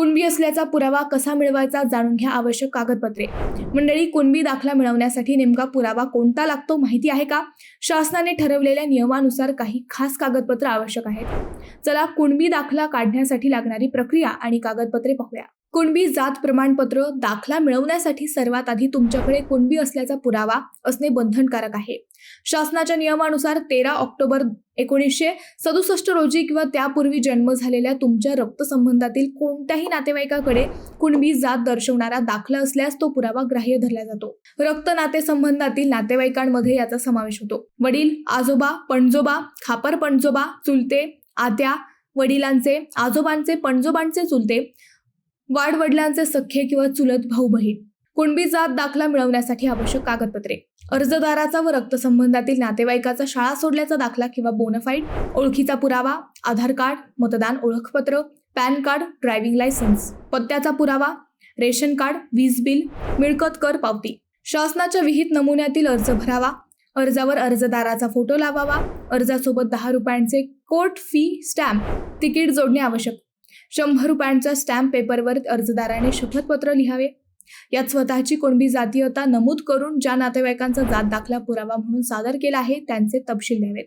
कुणबी असल्याचा पुरावा कसा मिळवायचा जाणून घ्या आवश्यक कागदपत्रे. मंडळी कुणबी दाखला मिळवण्यासाठी नेमका पुरावा कोणता लागतो माहिती आहे का? शासनाने ठरवलेल्या नियमानुसार काही खास कागदपत्र आवश्यक आहेत. चला कुणबी दाखला काढण्यासाठी लागणारी प्रक्रिया आणि कागदपत्रे पाहूया. कुणबी जात प्रमाणपत्र दाखला मिळवण्यासाठी सर्वात आधी तुमच्याकडे कुणबी असल्याचा पुरावा असणे बंधनकारक आहे. शासनाच्या नियमानुसार तेरा ऑक्टोबर एकोणीसशे सदुसष्ट रोजी किंवा त्यापूर्वी जन्म झालेल्या तुमच्या रक्तसंबंधातील कोणत्याही नातेवाईकाकडे कुणबी जात दर्शवणारा दाखला असल्यास तो पुरावा ग्राह्य धरला जातो. रक्त नातेसंबंधातील नातेवाईकांमध्ये याचा समावेश होतो. वडील आजोबा पणजोबा खापर पणजोबा चुलते आत्या वडिलांचे आजोबांचे पणजोबांचे चुलते वाडवडिलांचे सख्खे किंवा चुलत भाऊ बहीण कुणबी जात दाखला मिळवण्यासाठी आवश्यक कागदपत्रे. अर्जदाराचा व रक्तसंबंधातील नातेवाईकाचा शाळा सोडल्याचा दाखला किंवा बोनफाईड ओळखीचा पुरावा आधार कार्ड मतदान ओळखपत्र पॅन कार्ड ड्रायव्हिंग लायसन्स पत्त्याचा पुरावा रेशन कार्ड वीज बिल मिळकत कर पावती. शासनाच्या विहित नमुन्यातील अर्ज भरावा. अर्जावर अर्जदाराचा फोटो लावावा. अर्जासोबत दहा रुपयांचे कोर्ट फी स्टॅम्प. तिकीट जोडणे आवश्यक. शंभर रुपयांच्या स्टॅम्प पेपरवर अर्जदाराने शपथपत्र लिहावे. यात स्वतःची कोणबी जातीयता नमूद करून ज्या नातेवाईकांचा जात दाखला पुरावा म्हणून सादर केला आहे त्यांचे तपशील द्यावेत.